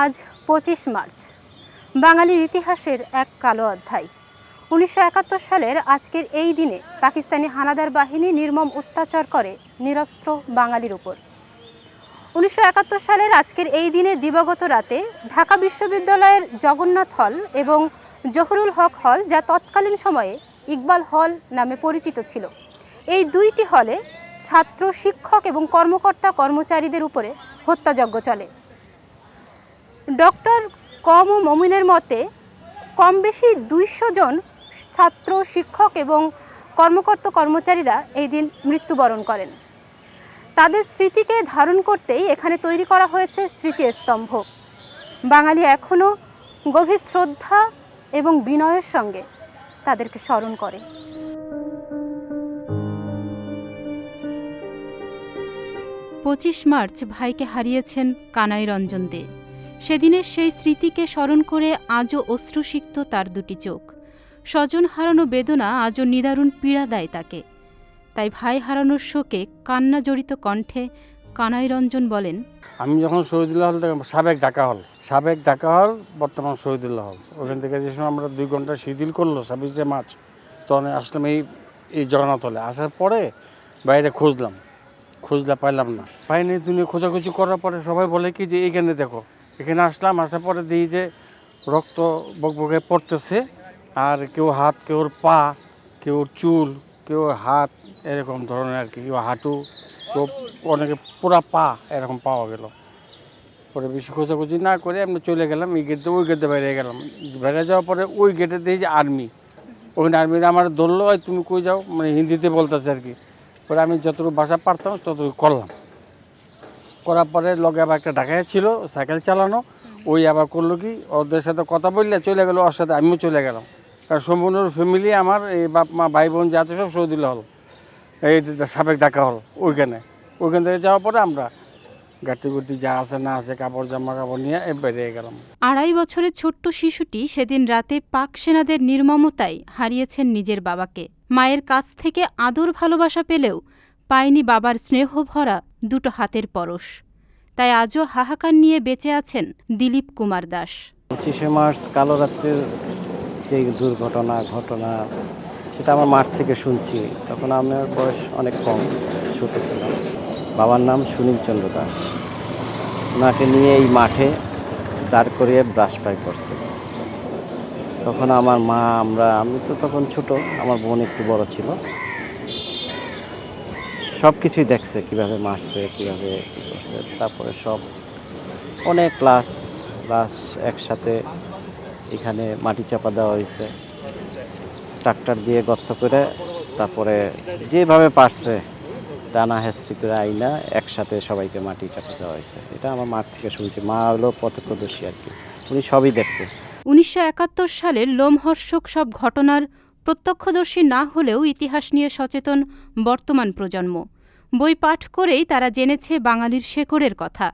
আজ পঁচিশ মার্চ। বাঙালির ইতিহাসের এক কালো অধ্যায়। উনিশশো একাত্তর সালের আজকের এই দিনে পাকিস্তানি হানাদার বাহিনী নির্মম অত্যাচার করে নিরস্ত্র বাঙালির উপর। উনিশশো একাত্তর সালের আজকের এই দিনে দিবাগত রাতে ঢাকা বিশ্ববিদ্যালয়ের জগন্নাথ হল এবং জহরুল হক হল, যা তৎকালীন সময়ে ইকবাল হল নামে পরিচিত ছিল, এই দুইটি হলে ছাত্র, শিক্ষক এবং কর্মকর্তা কর্মচারীদের উপরে হত্যাযজ্ঞ চলে। ডক্টর কম ও মমিনের মতে, কম বেশি দুইশো জন ছাত্র, শিক্ষক এবং কর্মকর্তা, কর্মচারীরা এই দিন মৃত্যুবরণ করেন। তাদের স্মৃতিকে ধারণ করতেই এখানে তৈরি করা হয়েছে স্মৃতিস্তম্ভ বাঙালি এখনও গভীর শ্রদ্ধা এবং বিনয়ের সঙ্গে তাদেরকে স্মরণ করে। পঁচিশ মার্চ ভাইকে হারিয়েছেন কানাই রঞ্জন দে। সেদিনের সেই স্মৃতিকে স্মরণ করে আজও অশ্রুসিক্ত তার দুটি চোখ। স্বজন হারানো বেদনা আজও নিদারুণ পীড়া দেয় তাকে। তাই ভাই হারানোর শোকে কান্না জড়িত কণ্ঠে কানাই রঞ্জন বলেন, আমি যখন শহীদুল্লাহ হল সাবেক ঢাকা হল, সাবেক ঢাকা হল, বর্তমান শহীদুল্লাহ হল। ওখান থেকে যে সময় আমরা দুই ঘণ্টা শিথিল করল, ছাব্বিশে মার্চ, তখন আসলাম এই এই জগন্নাথ হলে। আসার পরে বাইরে খুঁজলাম। খুঁজলা পাইলাম না। পাইনি তুমি খোঁজাখুঁজি করার পরে সবাই বলে কি যে, এইখানে দেখো এখানে আসলাম, আসার পরে দেখি যে রক্ত বকবকে পড়তেছে। আর কেউ হাত কেউ পা কেউ চুল, কেউ হাত, এরকম ধরনের আর কি, কেউ হাঁটু, কেউ অনেকে পুরা পা এরকম পাওয়া গেল। পরে বেশি খোঁজাখুঁজি না করে আমরা চলে গেলাম, এই গেটে ওই গেটে বাইরে গেলাম। বাইরে যাওয়ার পরে ওই গেটে দেখি যে আর্মি ওখানে আর্মিরা আমার ধরলো, "এই তুমি কই যাও? মানে হিন্দিতে বলতেছে আর কি। পরে আমি যতটুকু ভাষা পারতাম, ততটুকু করলাম। করার পরে লগে আবার একটা ঢাকায় ছিল, সাইকেল চালানো। ওই আবার করল কি, ওদের সাথে কথা বললে চলে গেলো, ওর সাথে আমিও চলে গেলাম। কারণ সম্পূর্ণ ফ্যামিলি আমার এই বাপ, মা, ভাই, বোন যা সব সৌদিল্লা হল। এই সাবেক ঢাকা হল, ওইখানে। ওইখান থেকে যাওয়ার পরে আমরা গাড়ি গুটি যা আছে না আছে, কাপড় জামা কাপড় নিয়ে বেরিয়ে গেলাম। আড়াই বছরের ছোট্ট শিশুটি সেদিন রাতে পাক সেনাদের নির্মমতায় হারিয়েছেন নিজের বাবাকে। মায়ের কাছ থেকে আদর ভালোবাসা পেলেও পায়নি বাবার স্নেহ ভরা দুটো হাতের পরশ। তাই আজও হাহাকার নিয়ে বেঁচে আছেন দিলীপ কুমার দাস। পঁচিশে মার্চ, কালো রাত্রের যে দুর্ঘটনা, ঘটনা, সেটা আমার মাঠ থেকে শুনছি। তখন আমার বয়স অনেক কম, ছোট ছিলাম। বাবার নাম সুনীল চন্দ্র দাস। ওনাকে নিয়ে এই মাঠে দাঁড় করিয়ে ব্রাশ পাই করছে। তখন আমার মা, আমরা, আমি তো তখন ছোট, আমার বোন একটু বড় ছিল। সব কিছুই দেখছে, কীভাবে মারছে, কীভাবে করছে। তারপরে সব অনেক ক্লাস ক্লাস একসাথে এখানে মাটি চাপা দেওয়া হয়েছে। ট্রাক্টর দিয়ে গর্ত করে তারপরে যেভাবে পারছে, টানা হেস্ট্রি করে আইনা একসাথে সবাইকে মাটি চাপা দেওয়া হয়েছে। এটা আমার মার থেকে শুনছি। মা হলো প্রত্যক্ষদর্শী আর কি। উনি সবই দেখছে। উনিশশো একাত্তর সালের লোমহর্ষক সব ঘটনার প্রত্যক্ষদর্শী না হলেও ইতিহাস নিয়ে সচেতন বর্তমান প্রজন্ম। বই পাঠ করেই তারা জেনেছে বাঙালির শেকড়ের কথা।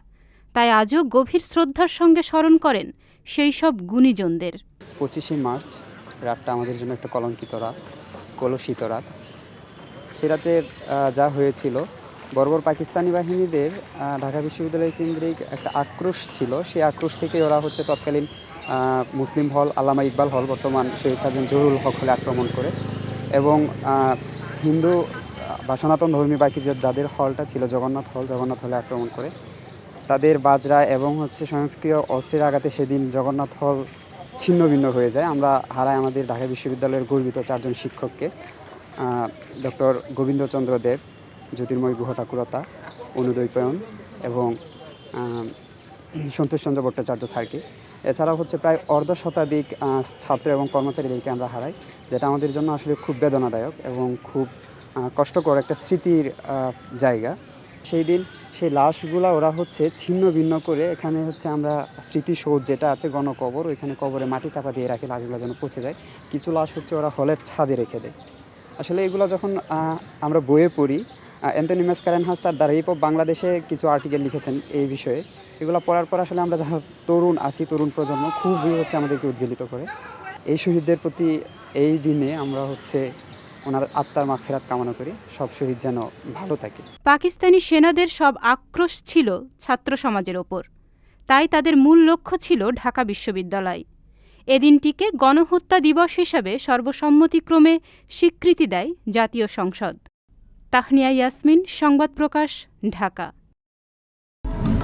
তাই আজও গভীর শ্রদ্ধার সঙ্গে স্মরণ করেন সেই সব গুণীজনদের। পঁচিশে মার্চ, রাতটা আমাদের জন্য একটা কলঙ্কিত রাত কলসিত রাত। সে রাতে যা হয়েছিল, বর্বর পাকিস্তানি বাহিনীদের ঢাকা বিশ্ববিদ্যালয় কেন্দ্রিক একটা আক্রোশ ছিল। সেই আক্রোশ থেকে ওরা হচ্ছে তৎকালীন মুসলিম হল, আল্লামা ইকবাল হল, বর্তমান শহীদ সার্জন জহুরুল হক হলে আক্রমণ করে। এবং হিন্দু বা সনাতন ধর্মী বাকি যাদের হলটা ছিল, জগন্নাথ হল, জগন্নাথ হলে আক্রমণ করে, তাদের বাজরা এবং হচ্ছে সহস্ক্রিয় অস্ত্রের আঘাতে সেদিন জগন্নাথ হল ছিন্ন ভিন্ন হয়ে যায়। আমরা হারাই আমাদের ঢাকা বিশ্ববিদ্যালয়ের গর্বিত চারজন শিক্ষককে ডক্টর গোবিন্দচন্দ্র দেব, জ্যোতির্ময় গুহ ঠাকুরতা অনুদৈপায়ন এবং সন্তোষচন্দ্র ভট্টাচার্য স্যারকে। এছাড়াও হচ্ছে প্রায় অর্ধ শতাধিক ছাত্র এবং কর্মচারীদেরকে আমরা হারাই, যেটা আমাদের জন্য আসলে খুব বেদনাদায়ক এবং খুব কষ্টকর একটা স্মৃতির জায়গা। সেই দিন সেই লাশগুলা ওরা হচ্ছে ছিন্ন ভিন্ন করে এখানে হচ্ছে আমরা স্মৃতিসৌধ যেটা আছে গণকবর, ওইখানে কবরে মাটি চাপা দিয়ে রাখে লাশগুলো যেন পচে যায়। কিছু লাশ হচ্ছে ওরা হলের ছাদে রেখে দেয়। আসলে এগুলো যখন আমরা বইয়ে পড়ি অ্যান্থনি হাস তার দ্বারা হিপ বাংলাদেশে কিছু আর্টিকেল লিখেছেন এই বিষয়ে। এগুলো পড়ার পর আসলে আমরা যারা তরুণ আছি, তরুণ প্রজন্ম, খুবই হচ্ছে আমাদেরকে উদ্বেলিত করে। এই শহীদদের প্রতি এই দিনে আমরা হচ্ছে ওনার আত্মার মাগফিরাত কামনা করি। সব শহীদ যেন ভালো থাকে। পাকিস্তানি সেনাদের সব আক্রোশ ছিল ছাত্র সমাজের ওপর। তাই তাদের মূল লক্ষ্য ছিল ঢাকা বিশ্ববিদ্যালয়। এদিনটিকে গণহত্যা দিবস হিসাবে সর্বসম্মতিক্রমে স্বীকৃতি দেয় জাতীয় সংসদ। তাহনিয়া ইয়াসমিন সংবাদ প্রকাশ ঢাকা।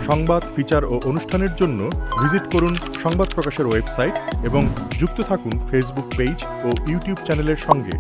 সংবাদ ফিচার ও অনুষ্ঠানের জন্য ভিজিট করুন সংবাদ প্রকাশের ওয়েবসাইট এবং যুক্ত থাকুন ফেসবুক পেজ ও ইউটিউব চ্যানেলের সঙ্গে।